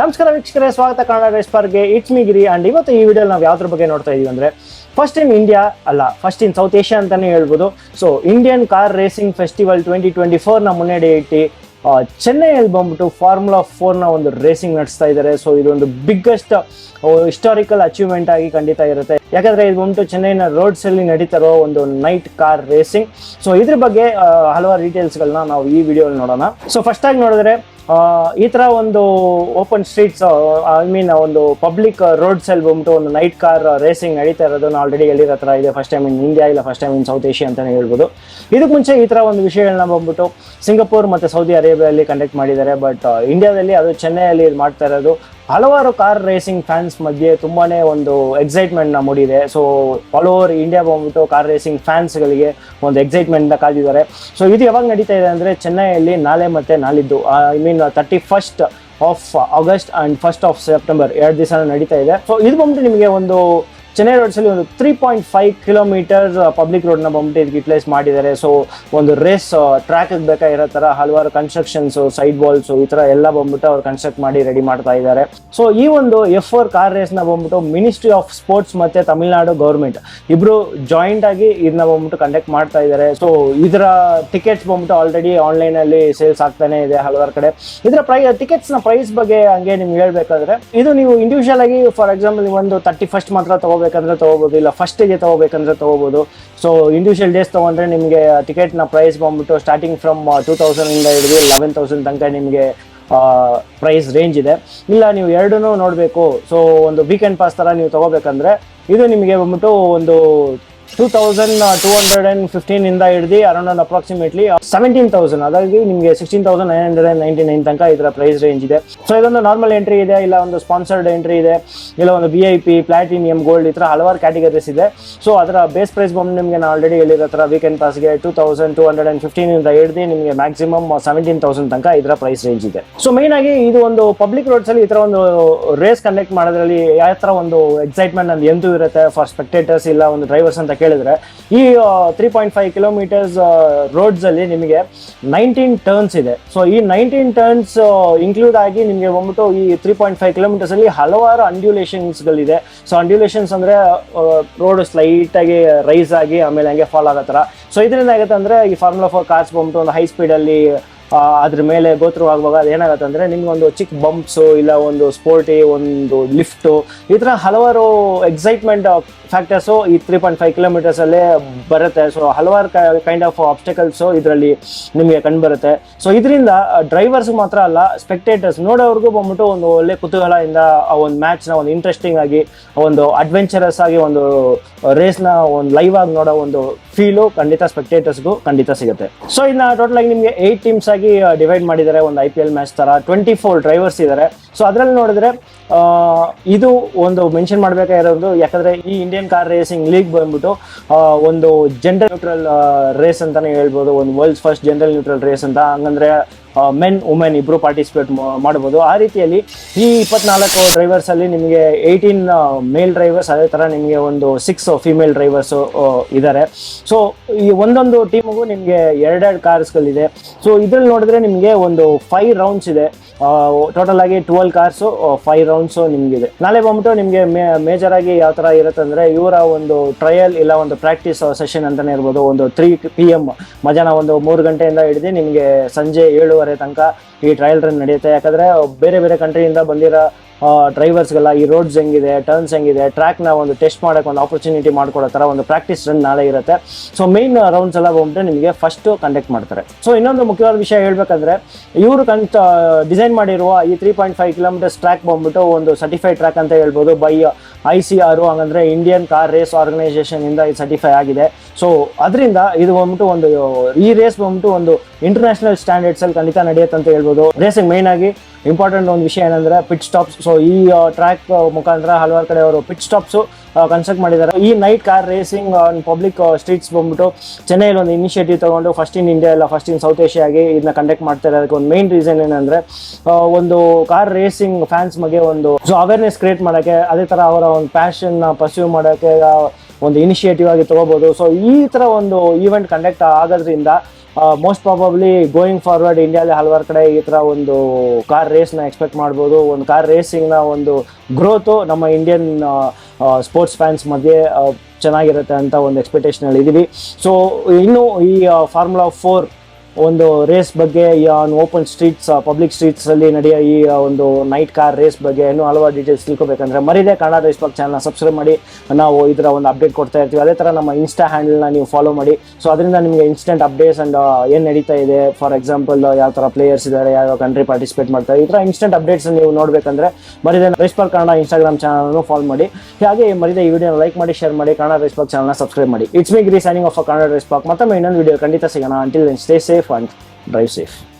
ನಮಸ್ಕಾರ ವೀಕ್ಷಕರೇ, ಸ್ವಾಗತ ಕನ್ನಡ ರೇಸ್ ಪಾರ್ಕ್ಗೆ. ಇಟ್ಸ್ ಮಿ ಗಿರಿ ಅಂಡ್ ಇವತ್ತು ಈ ವಿಡಿಯೋ ನಾವು ಯಾವ್ದ್ರ ಬಗ್ಗೆ ನೋಡ್ತಾ ಇದೀವಿ ಅಂದ್ರೆ ಫಸ್ಟ್ ಟೈಮ್ ಇಂಡಿಯಾ ಅಲ್ಲ ಫಸ್ಟ್ ಇನ್ ಸೌತ್ ಏಷ್ಯಾ ಅಂತಾನೆ ಹೇಳ್ಬೋದು. So Indian car racing festival twenty twenty ಫೋರ್ನ ಮುನ್ನಡೆ ಇಟ್ಟು ಚೆನ್ನೈಯಲ್ಲಿ ಬಂದ್ಬಿಟ್ಟು ಫಾರ್ಮುಲಾ ಫೋರ್ನ ಒಂದು ರೇಸಿಂಗ್ ನಡೆಸ್ತಾ ಇದ್ದಾರೆ ಸೊ ಇದೊಂದು ಬಿಗ್ಗೆಸ್ಟ್ ಹಿಸ್ಟಾರಿಕಲ್ ಅಚೀವ್ಮೆಂಟ್ ಆಗಿ ಖಂಡಿತ ಇರುತ್ತೆ. ಯಾಕಂದ್ರೆ ಇದು ಬಂದ್ಬಿಟ್ಟು ಚೆನ್ನೈನ ರೋಡ್ಸ್ ಅಲ್ಲಿ ನಡೀತಾರೋ ಒಂದು ನೈಟ್ ಕಾರ್ ರೇಸಿಂಗ್ ಸೊ ಇದ್ರ ಬಗ್ಗೆ ಹಲವಾರು ಡೀಟೇಲ್ಸ್ಗಳನ್ನ ನಾವು ಈ ವಿಡಿಯೋಲಿ ನೋಡೋಣ. ಸೊ ಫಸ್ಟ್ ಆಗಿ ನೋಡಿದ್ರೆ ಈ ತರ ಒಂದು ಓಪನ್ ಸ್ಟ್ರೀಟ್ಸ್ ಐ ಮೀನ್ ಒಂದು ಪಬ್ಲಿಕ್ ರೋಡ್ಸ್ ಅಲ್ಲಿ ಬಂದ್ಬಿಟ್ಟು ಒಂದು ನೈಟ್ ಕಾರ್ ರೇಸಿಂಗ್ ನಡೀತಾ ಇರೋದನ್ನ ಆಲ್ರೆಡಿ ಹೇಳಿರೋ ಹತ್ರ ಇದೆ. ಫಸ್ಟ್ ಟೈಮ್ ಇನ್ ಇಂಡಿಯಾ ಇಲ್ಲ first time in South Asia ಅಂತಲೇ ಹೇಳ್ಬೋದು. ಇದಕ್ಕೆ ಮುಂಚೆ ಈ ತರ ಒಂದು ವಿಷಯಗಳನ್ನ ಬಂದ್ಬಿಟ್ಟು ಸಿಂಗಪೂರ್ ಮತ್ತೆ ಸೌದಿ ಅರೇಬಿಯಲ್ಲಿ ಕಂಡಕ್ಟ್ ಮಾಡಿದ್ದಾರೆ. ಬಟ್ ಇಂಡಿಯಾದಲ್ಲಿ ಅದು ಚೆನ್ನೈಯಲ್ಲಿ ಇದು ಮಾಡ್ತಾ ಇರೋದು. ಹಲವಾರು ಕಾರ್ ರೇಸಿಂಗ್ ಫ್ಯಾನ್ಸ್ ಮಧ್ಯೆ ತುಂಬಾನೇ ಒಂದು ಎಕ್ಸೈಟ್ಮೆಂಟ್ನ ಮೂಡಿದೆ. ಸೊ ಆಲ್ ಓವರ್ ಇಂಡಿಯಾ ಬಂದ್ಬಿಟ್ಟು ಕಾರ್ ರೇಸಿಂಗ್ ಫ್ಯಾನ್ಸ್ಗಳಿಗೆ ಒಂದು ಎಕ್ಸೈಟ್ಮೆಂಟ್ನ ಕಾದಿದ್ದಾರೆ. ಸೊ ಇದು ಯಾವಾಗ ನಡೀತಾ ಇದೆ ಅಂದ್ರೆ ಚೆನ್ನೈಯಲ್ಲಿ ನಾಳೆ ಮತ್ತೆ ನಾಳಿದ್ದು I mean thirty first of August and first of September ಎರಡು ದಿವಸ ನಡೀತಾ ಇದೆ. ಸೊ ಇದು ಬಂದ್ಬಿಟ್ಟು ನಿಮಗೆ ಒಂದು ಚೆನ್ನೈ ರೋಡ್ಸ್ ಅಲ್ಲಿ ಒಂದು three point five kilometre public ರೋಡ್ನ ಬಂದ್ಬಿಟ್ಟು ಇದಕ್ಕೆ ಯುಟಿಲೈಸ್ ಮಾಡಿದ್ದಾರೆ. ಸೊ ಒಂದು ರೇಸ್ ಟ್ರ್ಯಾಕ್ ಬೇಕಾಗಿರೋ ತರ ಹಲವಾರು ಕನ್ಸ್ಟ್ರಕ್ಷನ್ಸ್ ಸೈಡ್ ಬಾಲ್ಸ್ ಈ ಥರ ಎಲ್ಲ ಬಂದ್ಬಿಟ್ಟು ಅವ್ರು ಕನ್ಸ್ಟ್ರಕ್ಟ್ ಮಾಡಿ ರೆಡಿ ಮಾಡ್ತಾ ಇದ್ದಾರೆ. ಸೊ ಈ ಒಂದು ಎಫ್ ಫೋರ್ ಕಾರ್ ರೇಸ್ನ ಬಂದ್ಬಿಟ್ಟು ಮಿನಿಸ್ಟ್ರಿ ಆಫ್ ಸ್ಪೋರ್ಟ್ಸ್ ಮತ್ತೆ ತಮಿಳ್ನಾಡು ಗೌರ್ಮೆಂಟ್ ಇಬ್ರು ಜಾಯಿಂಟ್ ಆಗಿ ಇದನ್ನ ಬಂದ್ಬಿಟ್ಟು ಕಂಡಕ್ಟ್ ಮಾಡ್ತಾ ಇದ್ದಾರೆ. ಸೊ ಇದರ ಟಿಕೆಟ್ಸ್ ಬಂದ್ಬಿಟ್ಟು ಆಲ್ರೆಡಿ ಆನ್ಲೈನ್ ಅಲ್ಲಿ ಸೇಲ್ಸ್ ಆಗ್ತಾನೆ ಇದೆ ಹಲವಾರು ಕಡೆ. ಇದರ ಪ್ರೈ ಟಿಕೆಟ್ಸ್ನ ಪ್ರೈಸ್ ಬಗ್ಗೆ ಹಂಗೆ ನಿಮ್ಗೆ ಹೇಳ್ಬೇಕಾದ್ರೆ, ಇದು ನೀವು ಇಂಡಿವಿಜುವಲ್ ಆಗಿ ಫಾರ್ ಎಕ್ಸಾಂಪಲ್ ಒಂದು ತರ್ಟಿ ಫಸ್ಟ್ ಮಾತ್ರ ತಗೋಬೇಕಂದ್ರೆ ತಗೋಬಹುದು ಇಲ್ಲ ಫಸ್ಟಿಗೆ ತಗೋಬೇಕಂದ್ರೆ ತೊಗೋಬೋದು. ಸೊ ಇಂಡಿವಿಜುವಲ್ ಡೇಸ್ ತಗೊಂಡ್ರೆ ನಿಮಗೆ ಟಿಕೆಟ್ನ ಪ್ರೈಸ್ ಬಂದ್ಬಿಟ್ಟು ಸ್ಟಾರ್ಟಿಂಗ್ ಫ್ರಮ್ ಟೂ ತೌಸಂಡಿಂದ ಹಿಡಿದು ಲೆವೆನ್ ತೌಸಂಡ್ ತನಕ ನಿಮಗೆ ಪ್ರೈಸ್ ರೇಂಜ್ ಇದೆ. ಇಲ್ಲ, ನೀವು ಎರಡನ್ನೂ ನೋಡಬೇಕು. ಸೊ ಒಂದು ವೀಕೆಂಡ್ ಪಾಸ್ ಥರ ನೀವು ತಗೋಬೇಕಂದ್ರೆ, ಇದು ನಿಮಗೆ ಬಂದ್ಬಿಟ್ಟು ಒಂದು two thousand two hundred and fifteen ಇಂದ ಹಿಡಿದು ಅರೌಂಡ್ ಒಂದು ಅಪ್ರಾಕ್ಸಿಮೇಟ್ಲಿ ಸೆವೆಂಟೀನ್ ತೌಸಂಡ್ ಹಾಗಾಗಿ ನಿಮಗೆ sixteen thousand nine hundred and ninety nine ತನಕ ಇದರ ಪ್ರೈಸ್ ರೇಂಜ್ ಇದೆ. ಸೊ ಇದೊಂದು ನಾರ್ಮಲ್ ಎಂಟ್ರಿ ಇದೆ, ಇಲ್ಲ ಒಂದು ಸ್ಪಾನ್ಸರ್ಡ್ ಎಂಟ್ರಿ ಇದೆ, ಇಲ್ಲ ಒಂದು V I P platinum gold ಈ ಥರ ಹಲವಾರು ಕ್ಯಾಟಗರೀಸ್ ಇದೆ. ಸೊ ಅದರ ಬೇಸ್ ಪ್ರೈಸ್ ಬಂದು ನಿಮಗೆ ನಾನು ಆಲ್ರೆಡಿ ಹೇಳಿರೋ ಥರ weekend ಪಾಸ್ಗೆ two thousand two hundred and fifteen ಇಂದ ಹಿಡಿದು ನಿಮಗೆ ಮ್ಯಾಕ್ಸಿಮಮ್ ಸೆವೆಂಟೀನ್ ತೌಸಂಡ್ ತನಕ ಇದರ ಪ್ರೈಸ್ ರೇಂಜ್ ಇದೆ. ಸೊ ಮೇನ್ ಆಗಿ ಇದು ಒಂದು ಪಬ್ಲಿಕ್ ರೋಡ್ಸ್ ಅಲ್ಲಿ ಈ ತರ ಒಂದು ರೇಸ್ ಕಂಡಕ್ಟ್ ಮಾಡೋದ್ರಲ್ಲಿ ಯಾವ ತರ ಒಂದು ಎಕ್ಸೈಟ್ಮೆಂಟ್ ನಂದು ಎಂತೂ ಇರುತ್ತೆ ಫಾರ್ ಸ್ಪೆಕ್ಟೇಟರ್ಸ್ ಇಲ್ಲ ಒಂದು ಡ್ರೈವರ್ಸ್ ಅಂತ ಕೇಳಿದ್ರೆ, ಈ three point five kilometres roads ಅಲ್ಲಿ ನಿಮಗೆ ನೈನ್ಟೀನ್ ಟರ್ನ್ಸ್ ಇದೆ. ಸೊ ಈ ನೈನ್ಟೀನ್ ಟರ್ನ್ಸ್ ಇನ್ಕ್ಲೂಡ್ ಆಗಿ ನಿಮಗೆ ಬಂದ್ಬಿಟ್ಟು ಈ ತ್ರೀ ಪಾಯಿಂಟ್ ಫೈವ್ ಕಿಲೋಮೀಟರ್ಸ್ ಅಲ್ಲಿ ಹಲವಾರು ಅಂಡ್ಯುಲೇಷನ್ಸ್ ಗಳಿದೆ ಸೊ ಅಂಡ್ಯುಲೇಷನ್ಸ್ ಅಂದ್ರೆ ರೋಡ್ ಸ್ಲೈಟ್ ಆಗಿ ರೈಸ್ ಆಗಿ ಆಮೇಲೆ ಹಂಗೆ ಫಾಲ್ ಆಗೋ ಥರ. ಸೊ ಇದರಿಂದ ಆಗುತ್ತೆ ಅಂದ್ರೆ, ಈ ಫಾರ್ಮುಲಾ ಫೋರ್ ಕಾರ್ಸ್ ಬಂದ್ಬಿಟ್ಟು ಒಂದು ಹೈ ಸ್ಪೀಡ್ ಅಲ್ಲಿ ಅದ್ರ ಮೇಲೆ ಗೋತ್ರವಾಗುವಾಗ ಅಂದ್ರೆ ನಿಮ್ಗೆ ಒಂದು ಚಿಕ್ಕ ಬಂಪ್ಸು ಇಲ್ಲ ಒಂದು ಸ್ಪೋರ್ಟಿ ಒಂದು ಲಿಫ್ಟು ಈ ಥರ ಹಲವಾರು ಎಕ್ಸೈಟ್ಮೆಂಟ್ ಫ್ಯಾಕ್ಟರ್ಸು ಈ ತ್ರೀ ಪಾಯಿಂಟ್ ಫೈವ್ ಕಿಲೋಮೀಟರ್ಸ್ ಅಲ್ಲೇ ಬರುತ್ತೆ. ಸೊ ಹಲವಾರು ಕೈಂಡ್ ಆಫ್ ಆಬ್ಸ್ಟಕಲ್ಸು ಇದರಲ್ಲಿ ನಿಮಗೆ ಕಂಡುಬರುತ್ತೆ ಸೊ ಇದರಿಂದ ಡ್ರೈವರ್ಸ್ ಮಾತ್ರ ಅಲ್ಲ ಸ್ಪೆಕ್ಟೇಟರ್ಸ್ ನೋಡೋವ್ರಿಗೂ ಬಂದ್ಬಿಟ್ಟು ಒಂದು ಒಳ್ಳೆ ಕುತೂಹಲದಿಂದ ಆ ಒಂದು ಮ್ಯಾಚ್ನ ಒಂದು ಇಂಟ್ರೆಸ್ಟಿಂಗ್ ಆಗಿ ಒಂದು ಅಡ್ವೆಂಚರಸ್ ಆಗಿ ಒಂದು ರೇಸ್ನ ಒಂದು ಲೈವ್ ಆಗಿ ನೋಡೋ ಒಂದು ಫೀಲು, ಖಂಡಿತ ಸ್ಪೆಕ್ಟೇಟರ್ಸ್ಗೂ ಖಂಡಿತ ಸಿಗುತ್ತೆ. ಸೊ ಇನ್ನು ಟೋಟಲ್ ಆಗಿ ನಿಮಗೆ ಏಯ್ಟ್ ಟೀಮ್ಸ್ ಆಗಿ ಡಿವೈಡ್ ಮಾಡಿದ್ದಾರೆ. ಒಂದು ಐ ಪಿ ಎಲ್ ಮ್ಯಾಚ್ ತರ ಟ್ವೆಂಟಿ ಫೋರ್ ಡ್ರೈವರ್ಸ್ ಇದ್ದಾರೆ ಸೊ ಅದರಲ್ಲಿ ನೋಡಿದ್ರೆ ಇದು ಒಂದು ಮೆನ್ಷನ್ ಮಾಡಬೇಕಾಗಿರೋದು ಯಾಕಂದ್ರೆ ಈ ಇಂಡಿಯನ್ ಕಾರ್ ರೇಸಿಂಗ್ ಲೀಗ್ ಬಂದ್ಬಿಟ್ಟು ಒಂದು ಜನರಲ್ ನ್ಯೂಟ್ರಲ್ ರೇಸ್ ಅಂತಾನೆ ಹೇಳ್ಬೋದು, ಒಂದು world's first gender neutral race ಅಂತ. ಹಂಗಂದ್ರೆ ಮೆನ್ ವುಮೆನ್ ಇಬ್ರು ಪಾರ್ಟಿಸಿಪೇಟ್ ಮಾಡ್ಬೋದು. ಆ ರೀತಿಯಲ್ಲಿ ಈ ಇಪ್ಪತ್ನಾಲ್ಕು ಡ್ರೈವರ್ಸ್ ಅಲ್ಲಿ ನಿಮಗೆ ಏಯ್ಟೀನ್ ಮೇಲ್ ಡ್ರೈವರ್ಸ್ ಅದೇ ತರ ನಿಮಗೆ ಒಂದು ಸಿಕ್ಸ್ ಫಿಮೇಲ್ ಡ್ರೈವರ್ಸ್ ಇದ್ದಾರೆ ಸೊ ಈ ಒಂದೊಂದು ಟೀಮ್ಗೂ ನಿಮಗೆ ಎರಡೆರಡು ಕಾರ್ಸ್ಗಳಿದೆ ಸೊ ಇದ್ರಲ್ಲಿ ನೋಡಿದ್ರೆ ನಿಮಗೆ ಒಂದು ಫೈವ್ ರೌಂಡ್ಸ್ ಇದೆ. ಟೋಟಲ್ ಆಗಿ ಟ್ವೆಲ್ ಕಾರ್ಸು ಫೈವ್ ರೌಂಡ್ಸು ನಿಮಗಿದೆ. ನಾಳೆ ಬಂದ್ಬಿಟ್ಟು ನಿಮಗೆ ಮೇಜರ್ ಆಗಿ ಯಾವ ಥರ ಇರುತ್ತೆ ಅಂದರೆ ಇವರ ಒಂದು ಟ್ರಯಲ್ ಇಲ್ಲ ಒಂದು ಪ್ರಾಕ್ಟೀಸ್ ಸೆಷನ್ ಅಂತಲೇ ಇರ್ಬೋದು. ಒಂದು ತ್ರೀ ಪಿ ಎಂ ಮಧ್ಯಾಹ್ನ ಒಂದು ಮೂರು ಗಂಟೆಯಿಂದ ಹಿಡಿದು ನಿಮಗೆ ಸಂಜೆ ಏಳುವರೆ ತನಕ ಈ ಟ್ರಯಲ್ ರನ್ ನಡೆಯುತ್ತೆ. ಯಾಕಂದರೆ ಬೇರೆ ಬೇರೆ ಕಂಟ್ರಿಯಿಂದ ಬಂದಿರೋ ಡ್ರೈವರ್ಸ್ಗೆಲ್ಲ ಈ ರೋಡ್ಸ್ ಹೆಂಗಿದೆ ಟರ್ನ್ಸ್ ಹೆಂಗಿದೆ ಟ್ರ್ಯಾಕ್ನ ಒಂದು ಟೆಸ್ಟ್ ಮಾಡೋಕೆ ಒಂದು ಆಪರ್ಚುನಿಟಿ ಮಾಡ್ಕೊಡೋ ಥರ ಒಂದು ಪ್ರಾಕ್ಟೀಸ್ ರನ್ ನಾಳೆ ಇರುತ್ತೆ. ಸೊ ಮೇನ್ ರೌಂಡ್ಸ್ ಎಲ್ಲ ಬಂದ್ಬಿಟ್ಟು ನಿಮಗೆ ಫಸ್ಟ್ ಕಂಡಕ್ಟ್ ಮಾಡ್ತಾರೆ. ಸೊ ಇನ್ನೊಂದು ಮುಖ್ಯವಾದ ವಿಷಯ ಹೇಳ್ಬೇಕಂದ್ರೆ, ಇವರು ಕಂಟ್ ಡಿಸೈನ್ ಮಾಡಿರುವ ಈ three point five kilometres track ಬಂದ್ಬಿಟ್ಟು ಒಂದು ಸರ್ಟಿಫೈಡ್ ಟ್ರ್ಯಾಕ್ ಅಂತ ಹೇಳ್ಬೋದು ಬೈ ಐ ಸಿ ಆರು ಹಂಗಂದ್ರೆ ಇಂಡಿಯನ್ ಕಾರ್ ರೇಸ್ ಆರ್ಗನೈಸೇಷನ್ ಇಂದ ಇದು ಸರ್ಟಿಫೈ ಆಗಿದೆ. ಸೊ ಅದರಿಂದ ಇದು ಬಂದ್ಬಿಟ್ಟು ಒಂದು, ಈ ರೇಸ್ ಬಂದ್ಬಿಟ್ಟು ಒಂದು ಇಂಟರ್ನ್ಯಾಷನಲ್ ಸ್ಟ್ಯಾಂಡರ್ಡ್ಸ್ ಅಲ್ಲಿ ಖಂಡಿತ ನಡೆಯುತ್ತೆ ಅಂತ ಹೇಳ್ಬೋದು. ರೇಸಿಂಗ್ ಮೇನ್ ಆಗಿ ಇಂಪಾರ್ಟೆಂಟ್ ಒಂದು ವಿಷಯ ಏನಂದ್ರೆ ಪಿಟ್ ಸ್ಟಾಪ್ಸ್ ಸೊ ಈ ಟ್ರ್ಯಾಕ್ ಮುಖಾಂತರ ಹಲವಾರು ಕಡೆ ಅವರು ಪಿಟ್ ಸ್ಟಾಪ್ಸು ಕನ್ಸ್ಟ್ರಕ್ಟ್ ಮಾಡಿದ್ದಾರೆ. ಈ night car racing on public streets ಬಂದ್ಬಿಟ್ಟು ಚೆನ್ನೈಲಿ ಒಂದು ಇನಿಷಿಯೇಟಿವ್ ತಗೊಂಡು ಫಸ್ಟ್ ಇನ್ ಇಂಡಿಯಾ ಇಲ್ಲ ಫಸ್ಟ್ ಇನ್ ಸೌತ್ ಏಷ್ಯಾ ಆಗಿ ಇದನ್ನ ಕಂಡಕ್ಟ್ ಮಾಡ್ತಾ ಅದಕ್ಕೆ ಒಂದು ಮೇನ್ ರೀಸನ್ ಏನಂದ್ರೆ ಒಂದು ಕಾರ್ ರೇಸಿಂಗ್ ಫ್ಯಾನ್ಸ್ ಬಗ್ಗೆ ಒಂದು ಸೊ ಅವೇರ್ನೆಸ್ ಕ್ರಿಯೇಟ್ ಮಾಡೋಕ್ಕೆ, ಅದೇ ಥರ ಅವರ ಒಂದು ಪ್ಯಾಷನ್ ಪರ್ಸ್ಯೂ ಮಾಡೋಕ್ಕೆ ಒಂದು ಇನಿಷಿಯೇಟಿವ್ ಆಗಿ ತಗೋಬಹುದು ಸೊ ಈ ಥರ ಒಂದು ಈವೆಂಟ್ ಕಂಡಕ್ಟ್ ಆಗೋದ್ರಿಂದ ಮೋಸ್ಟ್ ಪ್ರಾಬಬ್ಲಿ ಗೋಯಿಂಗ್ ಫಾರ್ವರ್ಡ್ ಇಂಡಿಯಾದಲ್ಲಿ ಹಲವಾರು ಕಡೆ ಈ ಥರ ಒಂದು ಕಾರ್ ರೇಸ್ನ ಎಕ್ಸ್ಪೆಕ್ಟ್ ಮಾಡ್ಬೋದು. ಒಂದು ಕಾರ್ ರೇಸಿಂಗ್ನ ಒಂದು ಗ್ರೋತು ನಮ್ಮ ಇಂಡಿಯನ್ ಸ್ಪೋರ್ಟ್ಸ್ ಫ್ಯಾನ್ಸ್ ಮಧ್ಯೆ ಚೆನ್ನಾಗಿರುತ್ತೆ ಅಂತ ಒಂದು ಎಕ್ಸ್ಪೆಕ್ಟೇಷನಲ್ಲಿ ಇದ್ದೀವಿ ಸೊ ಇನ್ನು ಈ ಫಾರ್ಮುಲಾ ಫೋರ್ ಒಂದು ರೇಸ್ ಬಗ್ಗೆ, ಈ ಓಪನ್ ಸ್ಟ್ರೀಟ್ಸ್ ಪಬ್ಲಿಕ್ ಸ್ಟ್ರೀಟ್ಸ್ ಅಲ್ಲಿ ನಡೆಯೋ ಈ ಒಂದು ನೈಟ್ ಕಾರ್ ರೇಸ್ ಬಗ್ಗೆ ಇನ್ನೂ ಹಲವಾರು ಡೀಟೇಲ್ಸ್ ತಿಳ್ಕೊಬೇಕಂದ್ರೆ ಮರಿದೇ ಕನ್ನಡ ರೇಸ್ ಬಗ್ಗೆ ಚಾನಲ್ನ ಸಬ್ಸ್ಕ್ರೈಬ್ ಮಾಡಿ. ನಾವು ಇದರ ಒಂದು ಅಪ್ಡೇಟ್ ಕೊಡ್ತಾ ಇರ್ತೀವಿ. ಅದೇ ಥರ ನಮ್ಮ ಇನ್ಸ್ಟಾ ಹ್ಯಾಂಡಲ್ನ ನೀವು ಫಾಲೋ ಮಾಡಿ. ಸೊ ಅದರಿಂದ ನಿಮಗೆ ಇನ್ಸ್ಟೆಂಟ್ ಅಪ್ಡೇಟ್ಸ್ ಅಂಡ್ ಏನು ನಡೀತಾ ಇದೆ. ಫಾರ್ ಎಕ್ಸಾಂಪಲ್ ಯಾವ ಥರ ಪ್ಲೇಯರ್ಸ್ ಇದ್ದಾರೆ ಯಾವ ಕಂಟ್ರಿ ಪಾರ್ಟಿಸಿಪೇಟ್ ಮಾಡ್ತಾರೆ. ಈ ಥರ ಇನ್ಸ್ಟೆಂಟ್ ಅಪ್ಡೇಟ್ಸ್ ನೀವು ನೋಡಬೇಕಂದ್ರೆ ಮರಿದೆ ರೇಸ್ ಪಾರ್ಕ್ ಕನ್ನಡ ಇನ್ಸ್ಟಾಗ್ರಾಮ್ ಚಾನಲ್ನು ಫಾಲೋ ಮಾಡಿ. ಹಾಗೆ ಮರಿದೆ ಈ ವಿಡಿಯೋ ಲೈಕ್ ಮಾಡಿ ಶೇರ್ ಮಾಡಿ, ಕನ್ನಡ ರೇಸ್ ಪಾಕ್ ಚಾನಲ್ನ ಸಬ್ಸ್ಕ್ರೈಬ್ ಮಾಡಿ. It's me Giri signing off Kannada race park. ಮತ್ತೊಮ್ಮೆ ಇನ್ನೊಂದು ವಿಡಿಯೋ ಖಂಡಿತ ಸಿಗೋಣ. Until stay safe and drive safe.